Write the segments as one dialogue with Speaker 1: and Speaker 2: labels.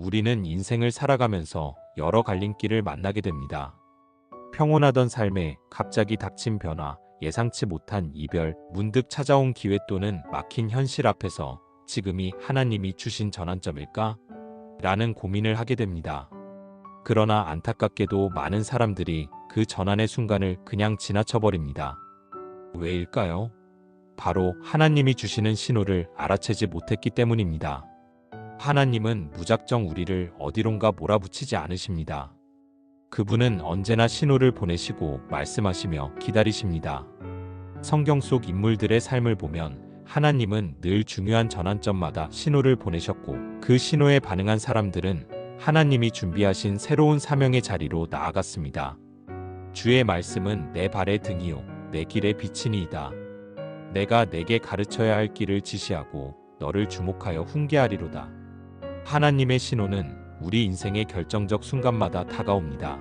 Speaker 1: 우리는 인생을 살아가면서 여러 갈림길을 만나게 됩니다. 평온하던 삶에 갑자기 닥친 변화, 예상치 못한 이별, 문득 찾아온 기회 또는 막힌 현실 앞에서 지금이 하나님이 주신 전환점일까? 라는 고민을 하게 됩니다. 그러나 안타깝게도 많은 사람들이 그 전환의 순간을 그냥 지나쳐버립니다. 왜일까요? 바로 하나님이 주시는 신호를 알아채지 못했기 때문입니다. 하나님은 무작정 우리를 어디론가 몰아붙이지 않으십니다. 그분은 언제나 신호를 보내시고 말씀하시며 기다리십니다. 성경 속 인물들의 삶을 보면 하나님은 늘 중요한 전환점마다 신호를 보내셨고 그 신호에 반응한 사람들은 하나님이 준비하신 새로운 사명의 자리로 나아갔습니다. 주의 말씀은 내 발의 등이요 내 길의 빛이니이다. 내가 내게 가르쳐야 할 길을 지시하고 너를 주목하여 훈계하리로다. 하나님의 신호는 우리 인생의 결정적 순간마다 다가옵니다.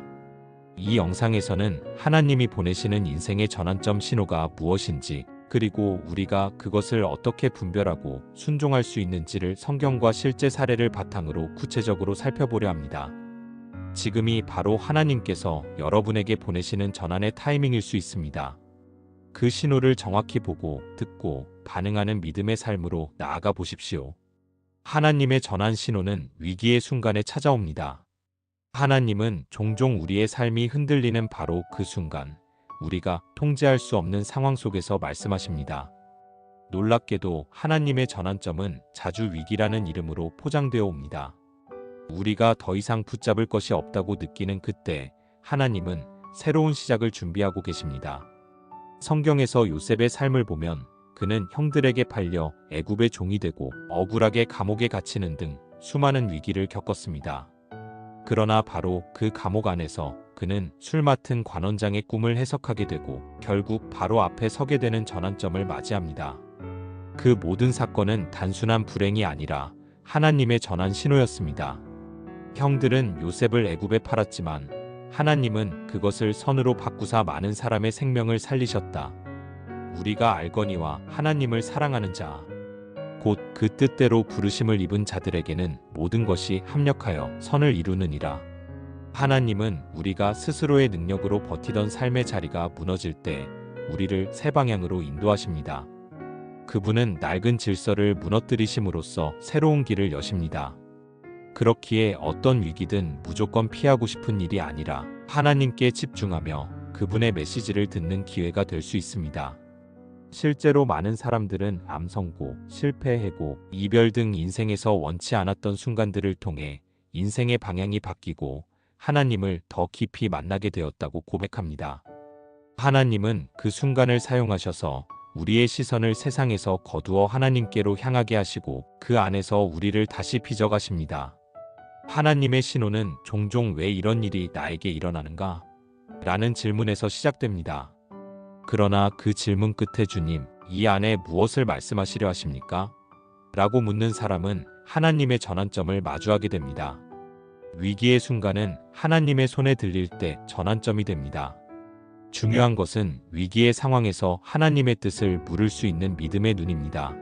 Speaker 1: 이 영상에서는 하나님이 보내시는 인생의 전환점 신호가 무엇인지 그리고 우리가 그것을 어떻게 분별하고 순종할 수 있는지를 성경과 실제 사례를 바탕으로 구체적으로 살펴보려 합니다. 지금이 바로 하나님께서 여러분에게 보내시는 전환의 타이밍일 수 있습니다. 그 신호를 정확히 보고 듣고 반응하는 믿음의 삶으로 나아가 보십시오. 하나님의 전환 신호는 위기의 순간에 찾아옵니다. 하나님은 종종 우리의 삶이 흔들리는 바로 그 순간, 우리가 통제할 수 없는 상황 속에서 말씀하십니다. 놀랍게도 하나님의 전환점은 자주 위기라는 이름으로 포장되어 옵니다. 우리가 더 이상 붙잡을 것이 없다고 느끼는 그때 하나님은 새로운 시작을 준비하고 계십니다. 성경에서 요셉의 삶을 보면 그는 형들에게 팔려 애굽의 종이 되고 억울하게 감옥에 갇히는 등 수많은 위기를 겪었습니다. 그러나 바로 그 감옥 안에서 그는 술 맡은 관원장의 꿈을 해석하게 되고 결국 바로 앞에 서게 되는 전환점을 맞이합니다. 그 모든 사건은 단순한 불행이 아니라 하나님의 전환 신호였습니다. 형들은 요셉을 애굽에 팔았지만 하나님은 그것을 선으로 바꾸사 많은 사람의 생명을 살리셨다. 우리가 알거니와 하나님을 사랑하는 자, 곧 그 뜻대로 부르심을 입은 자들에게는 모든 것이 합력하여 선을 이루느니라. 하나님은 우리가 스스로의 능력으로 버티던 삶의 자리가 무너질 때 우리를 새 방향으로 인도하십니다. 그분은 낡은 질서를 무너뜨리심으로써 새로운 길을 여십니다. 그렇기에 어떤 위기든 무조건 피하고 싶은 일이 아니라 하나님께 집중하며 그분의 메시지를 듣는 기회가 될 수 있습니다. 실제로 많은 사람들은 암 선고, 실패 해고, 이별 등 인생에서 원치 않았던 순간들을 통해 인생의 방향이 바뀌고 하나님을 더 깊이 만나게 되었다고 고백합니다. 하나님은 그 순간을 사용하셔서 우리의 시선을 세상에서 거두어 하나님께로 향하게 하시고 그 안에서 우리를 다시 빚어가십니다. 하나님의 신호는 종종 왜 이런 일이 나에게 일어나는가? 라는 질문에서 시작됩니다. 그러나 그 질문 끝에 주님, 이 안에 무엇을 말씀하시려 하십니까? 라고 묻는 사람은 하나님의 전환점을 마주하게 됩니다. 위기의 순간은 하나님의 손에 들릴 때 전환점이 됩니다. 중요한 것은 위기의 상황에서 하나님의 뜻을 물을 수 있는 믿음의 눈입니다.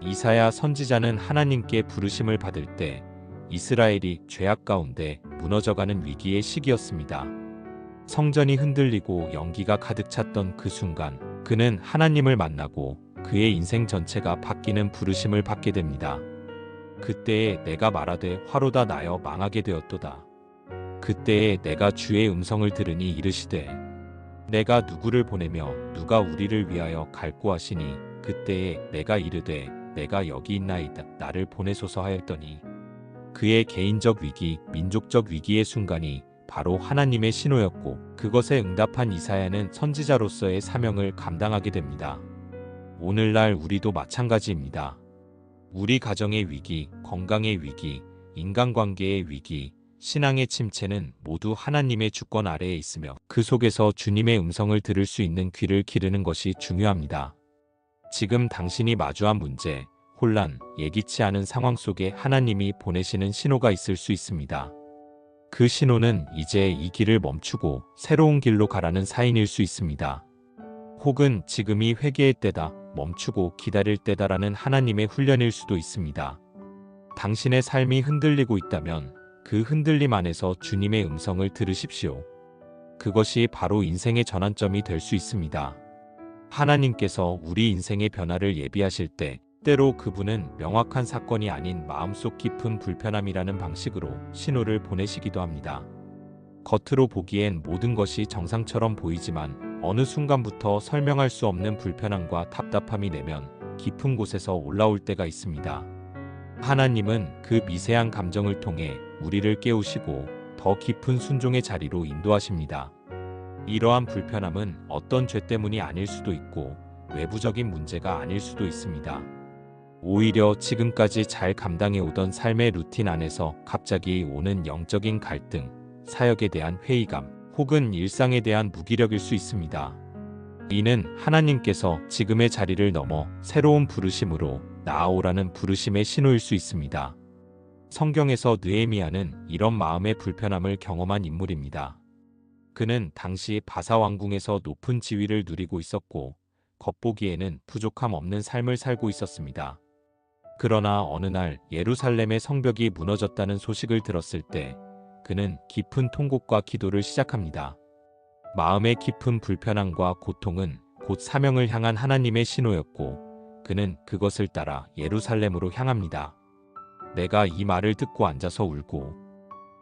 Speaker 1: 이사야 선지자는 하나님께 부르심을 받을 때 이스라엘이 죄악 가운데 무너져가는 위기의 시기였습니다. 성전이 흔들리고 연기가 가득 찼던 그 순간 그는 하나님을 만나고 그의 인생 전체가 바뀌는 부르심을 받게 됩니다. 그때에 내가 말하되 화로다 나여 망하게 되었도다. 그때에 내가 주의 음성을 들으니 이르시되 내가 누구를 보내며 누가 우리를 위하여 갈고 하시니 그때에 내가 이르되 내가 여기 있나이다 나를 보내소서 하였더니 그의 개인적 위기, 민족적 위기의 순간이 바로 하나님의 신호였고 그것에 응답한 이사야는 선지자로서의 사명을 감당하게 됩니다. 오늘날 우리도 마찬가지입니다. 우리 가정의 위기, 건강의 위기, 인간관계의 위기, 신앙의 침체는 모두 하나님의 주권 아래에 있으며 그 속에서 주님의 음성을 들을 수 있는 귀를 기르는 것이 중요합니다. 지금 당신이 마주한 문제, 혼란, 예기치 않은 상황 속에 하나님이 보내시는 신호가 있을 수 있습니다. 그 신호는 이제 이 길을 멈추고 새로운 길로 가라는 사인일 수 있습니다. 혹은 지금이 회개의 때다, 멈추고 기다릴 때다라는 하나님의 훈련일 수도 있습니다. 당신의 삶이 흔들리고 있다면 그 흔들림 안에서 주님의 음성을 들으십시오. 그것이 바로 인생의 전환점이 될 수 있습니다. 하나님께서 우리 인생의 변화를 예비하실 때 때로 그분은 명확한 사건이 아닌 마음속 깊은 불편함이라는 방식으로 신호를 보내시기도 합니다. 겉으로 보기엔 모든 것이 정상처럼 보이지만 어느 순간부터 설명할 수 없는 불편함과 답답함이 내면 깊은 곳에서 올라올 때가 있습니다. 하나님은 그 미세한 감정을 통해 우리를 깨우시고 더 깊은 순종의 자리로 인도하십니다. 이러한 불편함은 어떤 죄 때문이 아닐 수도 있고 외부적인 문제가 아닐 수도 있습니다. 오히려 지금까지 잘 감당해 오던 삶의 루틴 안에서 갑자기 오는 영적인 갈등, 사역에 대한 회의감, 혹은 일상에 대한 무기력일 수 있습니다. 이는 하나님께서 지금의 자리를 넘어 새로운 부르심으로 나아오라는 부르심의 신호일 수 있습니다. 성경에서 느헤미야는 이런 마음의 불편함을 경험한 인물입니다. 그는 당시 바사 왕궁에서 높은 지위를 누리고 있었고 겉보기에는 부족함 없는 삶을 살고 있었습니다. 그러나 어느 날 예루살렘의 성벽이 무너졌다는 소식을 들었을 때 그는 깊은 통곡과 기도를 시작합니다. 마음의 깊은 불편함과 고통은 곧 사명을 향한 하나님의 신호였고 그는 그것을 따라 예루살렘으로 향합니다. 내가 이 말을 듣고 앉아서 울고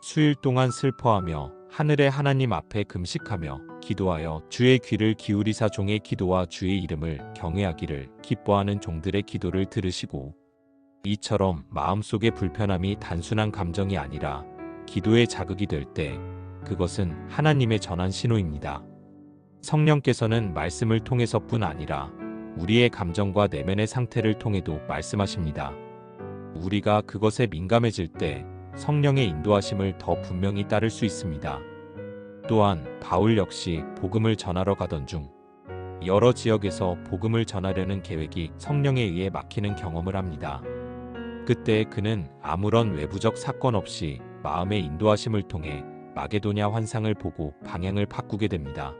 Speaker 1: 수일 동안 슬퍼하며 하늘의 하나님 앞에 금식하며 기도하여 주의 귀를 기울이사 종의 기도와 주의 이름을 경외하기를 기뻐하는 종들의 기도를 들으시고 이처럼 마음속의 불편함이 단순한 감정이 아니라 기도의 자극이 될 때 그것은 하나님의 전한 신호입니다. 성령께서는 말씀을 통해서뿐 아니라 우리의 감정과 내면의 상태를 통해도 말씀하십니다. 우리가 그것에 민감해질 때 성령의 인도하심을 더 분명히 따를 수 있습니다. 또한 바울 역시 복음을 전하러 가던 중 여러 지역에서 복음을 전하려는 계획이 성령에 의해 막히는 경험을 합니다. 그때 그는 아무런 외부적 사건 없이 마음의 인도하심을 통해 마게도냐 환상을 보고 방향을 바꾸게 됩니다.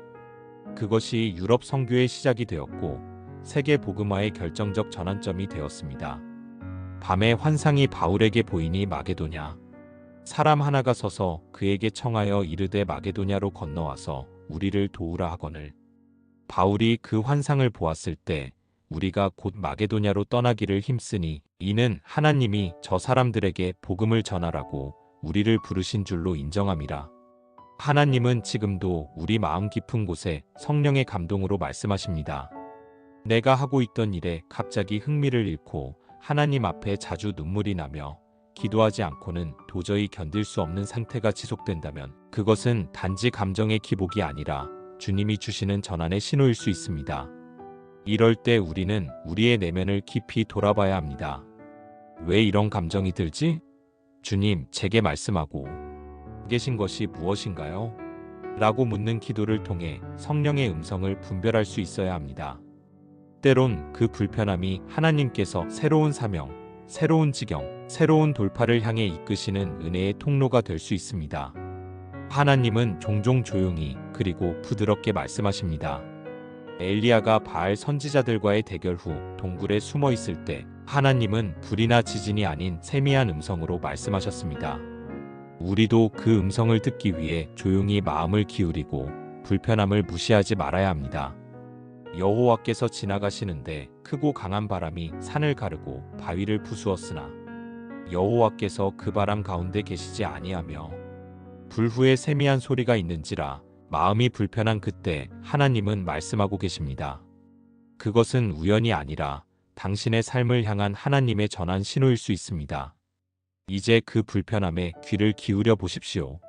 Speaker 1: 그것이 유럽 선교의 시작이 되었고 세계 복음화의 결정적 전환점이 되었습니다. 밤에 환상이 바울에게 보이니 마게도냐 사람 하나가 서서 그에게 청하여 이르되 마게도냐로 건너와서 우리를 도우라 하거늘 바울이 그 환상을 보았을 때 우리가 곧 마게도냐로 떠나기를 힘쓰니 이는 하나님이 저 사람들에게 복음을 전하라고 우리를 부르신 줄로 인정함이라. 하나님은 지금도 우리 마음 깊은 곳에 성령의 감동으로 말씀하십니다. 내가 하고 있던 일에 갑자기 흥미를 잃고 하나님 앞에 자주 눈물이 나며 기도하지 않고는 도저히 견딜 수 없는 상태가 지속된다면 그것은 단지 감정의 기복이 아니라 주님이 주시는 전환의 신호일 수 있습니다. 이럴 때 우리는 우리의 내면을 깊이 돌아봐야 합니다. 왜 이런 감정이 들지? 주님, 제게 말씀하고 계신 것이 무엇인가요? 라고 묻는 기도를 통해 성령의 음성을 분별할 수 있어야 합니다. 때론 그 불편함이 하나님께서 새로운 사명, 새로운 지경, 새로운 돌파를 향해 이끄시는 은혜의 통로가 될 수 있습니다. 하나님은 종종 조용히 그리고 부드럽게 말씀하십니다. 엘리야가 바알 선지자들과의 대결 후 동굴에 숨어 있을 때 하나님은 불이나 지진이 아닌 세미한 음성으로 말씀하셨습니다. 우리도 그 음성을 듣기 위해 조용히 마음을 기울이고 불편함을 무시하지 말아야 합니다. 여호와께서 지나가시는데 크고 강한 바람이 산을 가르고 바위를 부수었으나 여호와께서 그 바람 가운데 계시지 아니하며 불후에 세미한 소리가 있는지라 마음이 불편한 그때 하나님은 말씀하고 계십니다. 그것은 우연이 아니라 당신의 삶을 향한 하나님의 전한 신호일 수 있습니다. 이제 그 불편함에 귀를 기울여 보십시오.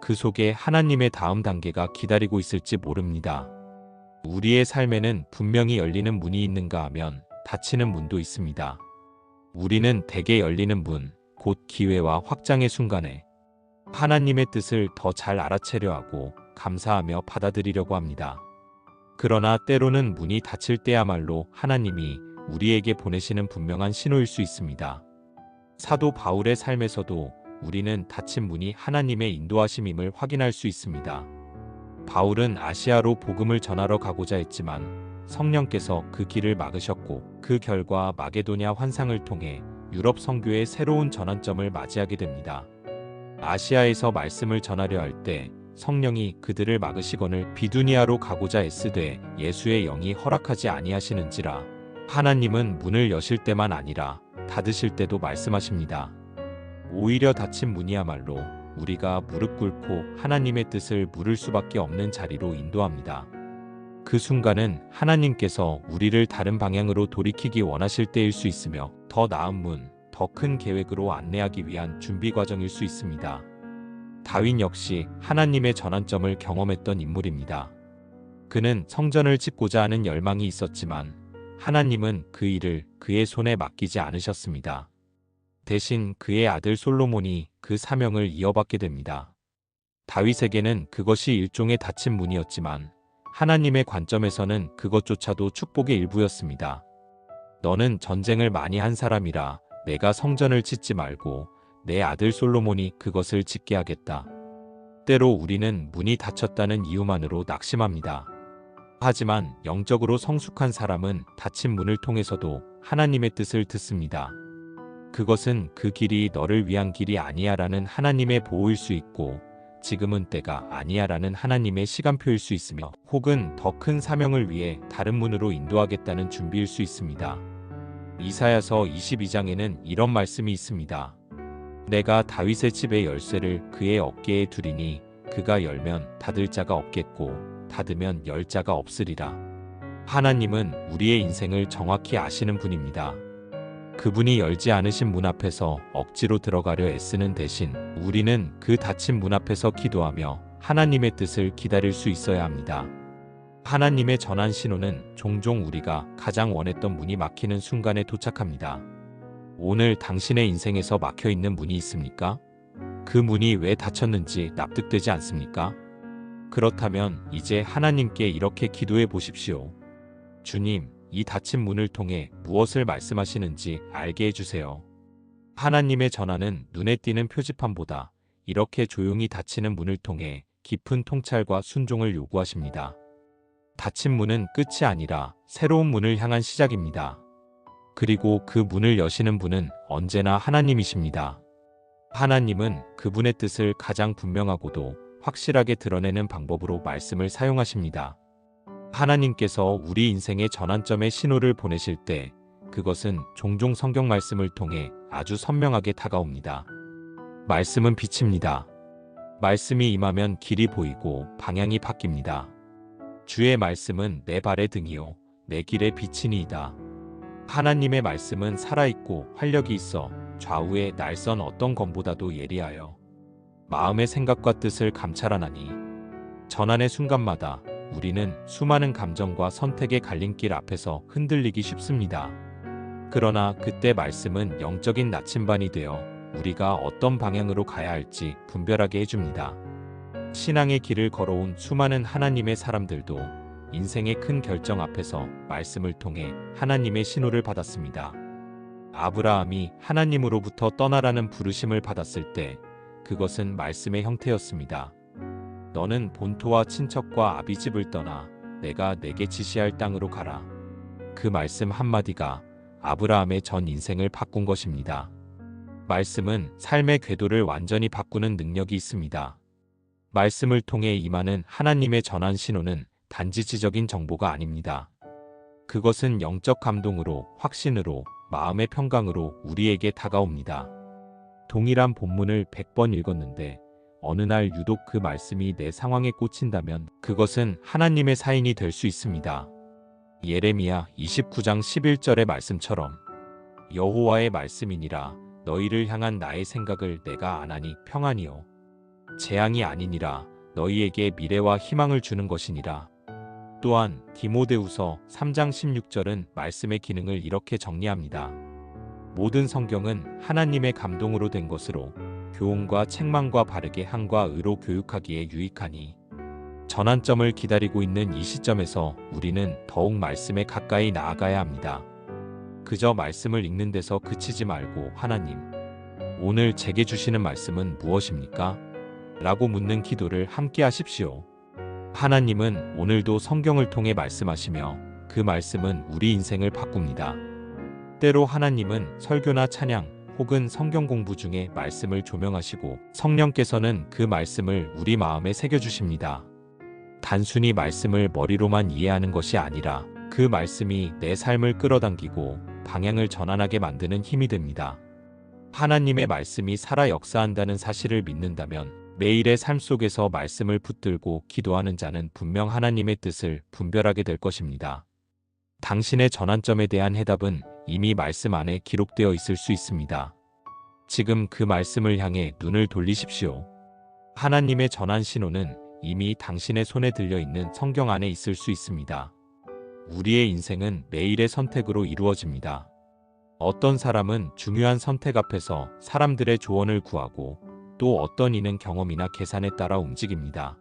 Speaker 1: 그 속에 하나님의 다음 단계가 기다리고 있을지 모릅니다. 우리의 삶에는 분명히 열리는 문이 있는가 하면 닫히는 문도 있습니다. 우리는 대개 열리는 문, 곧 기회와 확장의 순간에 하나님의 뜻을 더 잘 알아채려 하고 감사하며 받아들이려고 합니다. 그러나 때로는 문이 닫힐 때야말로 하나님이 우리에게 보내시는 분명한 신호일 수 있습니다. 사도 바울의 삶에서도 우리는 닫힌 문이 하나님의 인도하심임을 확인할 수 있습니다. 바울은 아시아로 복음을 전하러 가고자 했지만 성령께서 그 길을 막으셨고 그 결과 마게도냐 환상을 통해 유럽 선교의 새로운 전환점을 맞이하게 됩니다. 아시아에서 말씀을 전하려 할때 성령이 그들을 막으시거늘 비두니아로 가고자 애쓰되 예수의 영이 허락하지 아니하시는지라 하나님은 문을 여실 때만 아니라 닫으실 때도 말씀하십니다. 오히려 닫힌 문이야말로 우리가 무릎 꿇고 하나님의 뜻을 물을 수밖에 없는 자리로 인도합니다. 그 순간은 하나님께서 우리를 다른 방향으로 돌이키기 원하실 때일 수 있으며 더 나은 문, 더 큰 계획으로 안내하기 위한 준비 과정일 수 있습니다. 다윈 역시 하나님의 전환점을 경험했던 인물입니다. 그는 성전을 짓고자 하는 열망이 있었지만 하나님은 그 일을 그의 손에 맡기지 않으셨습니다. 대신 그의 아들 솔로몬이 그 사명을 이어받게 됩니다. 다윗에게는 그것이 일종의 닫힌 문이었지만 하나님의 관점에서는 그것조차도 축복의 일부였습니다. 너는 전쟁을 많이 한 사람이라 내가 성전을 짓지 말고 내 아들 솔로몬이 그것을 짓게 하겠다. 때로 우리는 문이 닫혔다는 이유만으로 낙심합니다. 하지만 영적으로 성숙한 사람은 닫힌 문을 통해서도 하나님의 뜻을 듣습니다. 그것은 그 길이 너를 위한 길이 아니야라는 하나님의 보호일 수 있고 지금은 때가 아니야라는 하나님의 시간표일 수 있으며 혹은 더 큰 사명을 위해 다른 문으로 인도하겠다는 준비일 수 있습니다. 이사야서 22장에는 이런 말씀이 있습니다. 내가 다윗의 집의 열쇠를 그의 어깨에 두리니 그가 열면 닫을 자가 없겠고 닫으면 열 자가 없으리라. 하나님은 우리의 인생을 정확히 아시는 분입니다. 그분이 열지 않으신 문 앞에서 억지로 들어가려 애쓰는 대신 우리는 그 닫힌 문 앞에서 기도하며 하나님의 뜻을 기다릴 수 있어야 합니다. 하나님의 전환 신호는 종종 우리가 가장 원했던 문이 막히는 순간에 도착합니다. 오늘 당신의 인생에서 막혀 있는 문이 있습니까? 그 문이 왜 닫혔는지 납득되지 않습니까? 그렇다면 이제 하나님께 이렇게 기도해 보십시오. 주님, 이 닫힌 문을 통해 무엇을 말씀하시는지 알게 해주세요. 하나님의 전화는 눈에 띄는 표지판보다 이렇게 조용히 닫히는 문을 통해 깊은 통찰과 순종을 요구하십니다. 닫힌 문은 끝이 아니라 새로운 문을 향한 시작입니다. 그리고 그 문을 여시는 분은 언제나 하나님이십니다. 하나님은 그분의 뜻을 가장 분명하고도 확실하게 드러내는 방법으로 말씀을 사용하십니다. 하나님께서 우리 인생의 전환점의 신호를 보내실 때 그것은 종종 성경 말씀을 통해 아주 선명하게 다가옵니다. 말씀은 빛입니다. 말씀이 임하면 길이 보이고 방향이 바뀝니다. 주의 말씀은 내 발의 등이요 내 길의 빛이니이다. 하나님의 말씀은 살아있고 활력이 있어 좌우의 날선 어떤 검보다도 예리하여 마음의 생각과 뜻을 감찰하나니 전환의 순간마다 우리는 수많은 감정과 선택의 갈림길 앞에서 흔들리기 쉽습니다. 그러나 그때 말씀은 영적인 나침반이 되어 우리가 어떤 방향으로 가야 할지 분별하게 해줍니다. 신앙의 길을 걸어온 수많은 하나님의 사람들도 인생의 큰 결정 앞에서 말씀을 통해 하나님의 신호를 받았습니다. 아브라함이 하나님으로부터 떠나라는 부르심을 받았을 때 그것은 말씀의 형태였습니다. 너는 본토와 친척과 아비집을 떠나 내가 내게 지시할 땅으로 가라. 그 말씀 한마디가 아브라함의 전 인생을 바꾼 것입니다. 말씀은 삶의 궤도를 완전히 바꾸는 능력이 있습니다. 말씀을 통해 임하는 하나님의 전환 신호는 단지 지적인 정보가 아닙니다. 그것은 영적 감동으로, 확신으로, 마음의 평강으로 우리에게 다가옵니다. 동일한 본문을 100번 읽었는데 어느 날 유독 그 말씀이 내 상황에 꽂힌다면 그것은 하나님의 사인이 될 수 있습니다. 예레미야 29장 11절의 말씀처럼 여호와의 말씀이니라 너희를 향한 나의 생각을 내가 아나니 평안이요 재앙이 아니니라 너희에게 미래와 희망을 주는 것이니라. 또한 디모데우서 3장 16절은 말씀의 기능을 이렇게 정리합니다. 모든 성경은 하나님의 감동으로 된 것으로 교훈과 책망과 바르게 항과 의로 교육하기에 유익하니 전환점을 기다리고 있는 이 시점에서 우리는 더욱 말씀에 가까이 나아가야 합니다. 그저 말씀을 읽는 데서 그치지 말고 하나님, 오늘 제게 주시는 말씀은 무엇입니까? 라고 묻는 기도를 함께 하십시오. 하나님은 오늘도 성경을 통해 말씀하시며 그 말씀은 우리 인생을 바꿉니다. 때로 하나님은 설교나 찬양 혹은 성경 공부 중에 말씀을 조명하시고 성령께서는 그 말씀을 우리 마음에 새겨주십니다. 단순히 말씀을 머리로만 이해하는 것이 아니라 그 말씀이 내 삶을 끌어당기고 방향을 전환하게 만드는 힘이 됩니다. 하나님의 말씀이 살아 역사한다는 사실을 믿는다면 매일의 삶 속에서 말씀을 붙들고 기도하는 자는 분명 하나님의 뜻을 분별하게 될 것입니다. 당신의 전환점에 대한 해답은 이미 말씀 안에 기록되어 있을 수 있습니다. 지금 그 말씀을 향해 눈을 돌리십시오. 하나님의 전환 신호는 이미 당신의 손에 들려 있는 성경 안에 있을 수 있습니다. 우리의 인생은 매일의 선택으로 이루어집니다. 어떤 사람은 중요한 선택 앞에서 사람들의 조언을 구하고 또 어떤 이는 경험이나 계산에 따라 움직입니다.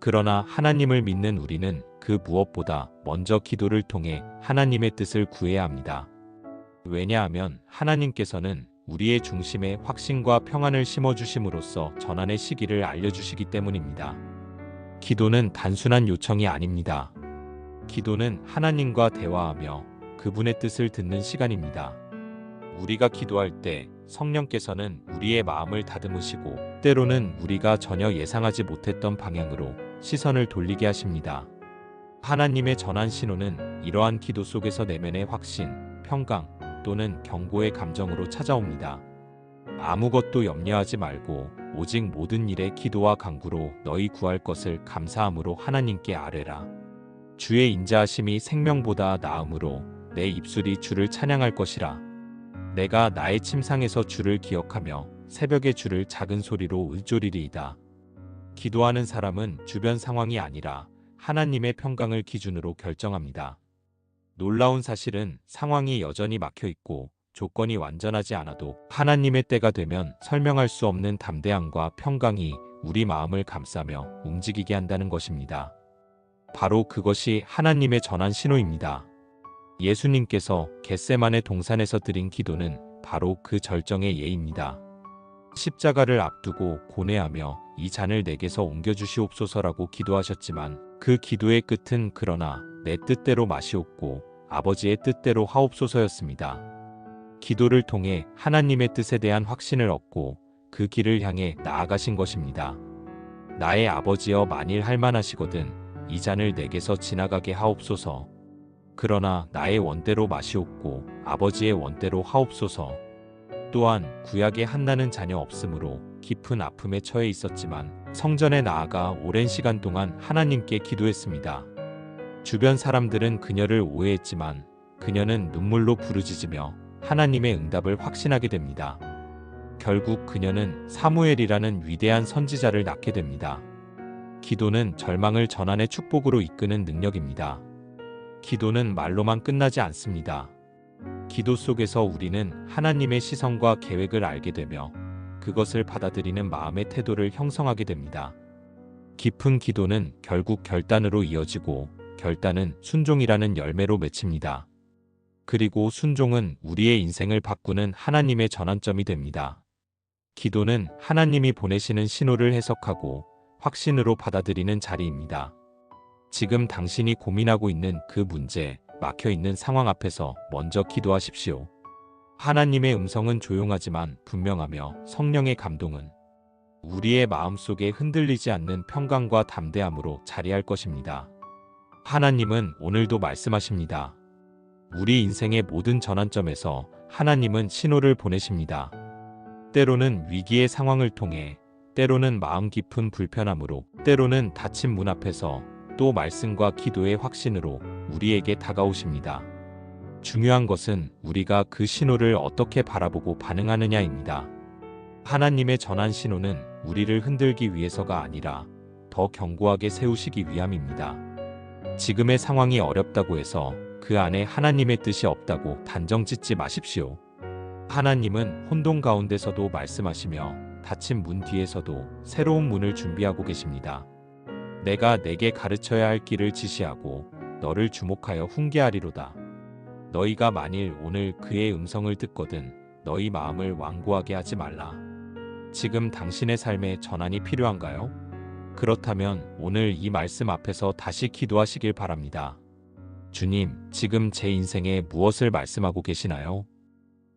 Speaker 1: 그러나 하나님을 믿는 우리는 그 무엇보다 먼저 기도를 통해 하나님의 뜻을 구해야 합니다. 왜냐하면 하나님께서는 우리의 중심에 확신과 평안을 심어주심으로써 전환의 시기를 알려주시기 때문입니다. 기도는 단순한 요청이 아닙니다. 기도는 하나님과 대화하며 그분의 뜻을 듣는 시간입니다. 우리가 기도할 때 성령께서는 우리의 마음을 다듬으시고 때로는 우리가 전혀 예상하지 못했던 방향으로 시선을 돌리게 하십니다. 하나님의 전환 신호는 이러한 기도 속에서 내면의 확신, 평강 또는 경고의 감정으로 찾아옵니다. 아무것도 염려하지 말고 오직 모든 일에 기도와 간구로 너희 구할 것을 감사함으로 하나님께 아뢰라. 주의 인자하심이 생명보다 나음으로 내 입술이 주를 찬양할 것이라. 내가 나의 침상에서 주를 기억하며 새벽에 주를 작은 소리로 을조리리이다. 기도하는 사람은 주변 상황이 아니라 하나님의 평강을 기준으로 결정합니다. 놀라운 사실은 상황이 여전히 막혀 있고 조건이 완전하지 않아도 하나님의 때가 되면 설명할 수 없는 담대함과 평강이 우리 마음을 감싸며 움직이게 한다는 것입니다. 바로 그것이 하나님의 전환 신호입니다. 예수님께서 겟세만의 동산에서 드린 기도는 바로 그 절정의 예입니다. 십자가를 앞두고 고뇌하며 이 잔을 내게서 옮겨주시옵소서라고 기도하셨지만 그 기도의 끝은 그러나 내 뜻대로 마시옵고 아버지의 뜻대로 하옵소서였습니다. 기도를 통해 하나님의 뜻에 대한 확신을 얻고 그 길을 향해 나아가신 것입니다. 나의 아버지여 만일 할만하시거든 이 잔을 내게서 지나가게 하옵소서. 그러나 나의 원대로 마시옵고 아버지의 원대로 하옵소서. 또한 구약에 한나는 자녀 없으므로 깊은 아픔에 처해 있었지만 성전에 나아가 오랜 시간 동안 하나님께 기도했습니다. 주변 사람들은 그녀를 오해했지만 그녀는 눈물로 부르짖으며 하나님의 응답을 확신하게 됩니다. 결국 그녀는 사무엘이라는 위대한 선지자를 낳게 됩니다. 기도는 절망을 전환의 축복으로 이끄는 능력입니다. 기도는 말로만 끝나지 않습니다. 기도 속에서 우리는 하나님의 시선과 계획을 알게 되며 그것을 받아들이는 마음의 태도를 형성하게 됩니다. 깊은 기도는 결국 결단으로 이어지고 결단은 순종이라는 열매로 맺힙니다. 그리고 순종은 우리의 인생을 바꾸는 하나님의 전환점이 됩니다. 기도는 하나님이 보내시는 신호를 해석하고 확신으로 받아들이는 자리입니다. 지금 당신이 고민하고 있는 그 문제, 막혀 있는 상황 앞에서 먼저 기도하십시오. 하나님의 음성은 조용하지만 분명하며 성령의 감동은 우리의 마음속에 흔들리지 않는 평강과 담대함으로 자리할 것입니다. 하나님은 오늘도 말씀하십니다. 우리 인생의 모든 전환점에서 하나님은 신호를 보내십니다. 때로는 위기의 상황을 통해, 때로는 마음 깊은 불편함으로, 때로는 닫힌 문 앞에서 또 말씀과 기도의 확신으로 우리에게 다가오십니다. 중요한 것은 우리가 그 신호를 어떻게 바라보고 반응하느냐입니다. 하나님의 전환 신호는 우리를 흔들기 위해서가 아니라 더 견고하게 세우시기 위함입니다. 지금의 상황이 어렵다고 해서 그 안에 하나님의 뜻이 없다고 단정 짓지 마십시오. 하나님은 혼돈 가운데서도 말씀하시며 닫힌 문 뒤에서도 새로운 문을 준비하고 계십니다. 내가 내게 가르쳐야 할 길을 지시하고 너를 주목하여 훈계하리로다. 너희가 만일 오늘 그의 음성을 듣거든 너희 마음을 완고하게 하지 말라. 지금 당신의 삶에 전환이 필요한가요? 그렇다면 오늘 이 말씀 앞에서 다시 기도하시길 바랍니다. 주님, 지금 제 인생에 무엇을 말씀하고 계시나요?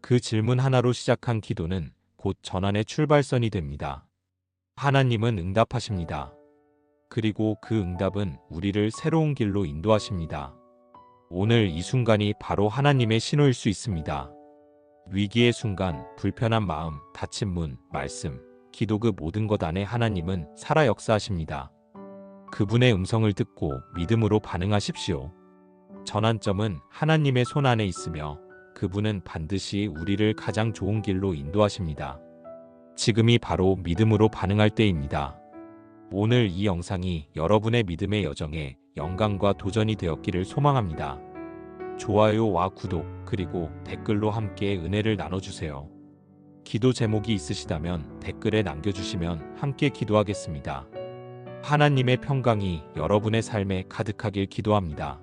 Speaker 1: 그 질문 하나로 시작한 기도는 곧 전환의 출발선이 됩니다. 하나님은 응답하십니다. 그리고 그 응답은 우리를 새로운 길로 인도하십니다. 오늘 이 순간이 바로 하나님의 신호일 수 있습니다. 위기의 순간, 불편한 마음, 닫힌 문, 말씀, 기도 그 모든 것 안에 하나님은 살아 역사하십니다. 그분의 음성을 듣고 믿음으로 반응하십시오. 전환점은 하나님의 손 안에 있으며 그분은 반드시 우리를 가장 좋은 길로 인도하십니다. 지금이 바로 믿음으로 반응할 때입니다. 오늘 이 영상이 여러분의 믿음의 여정에 영광과 도전이 되었기를 소망합니다. 좋아요와 구독, 그리고 댓글로 함께 은혜를 나눠주세요. 기도 제목이 있으시다면 댓글에 남겨주시면 함께 기도하겠습니다. 하나님의 평강이 여러분의 삶에 가득하길 기도합니다.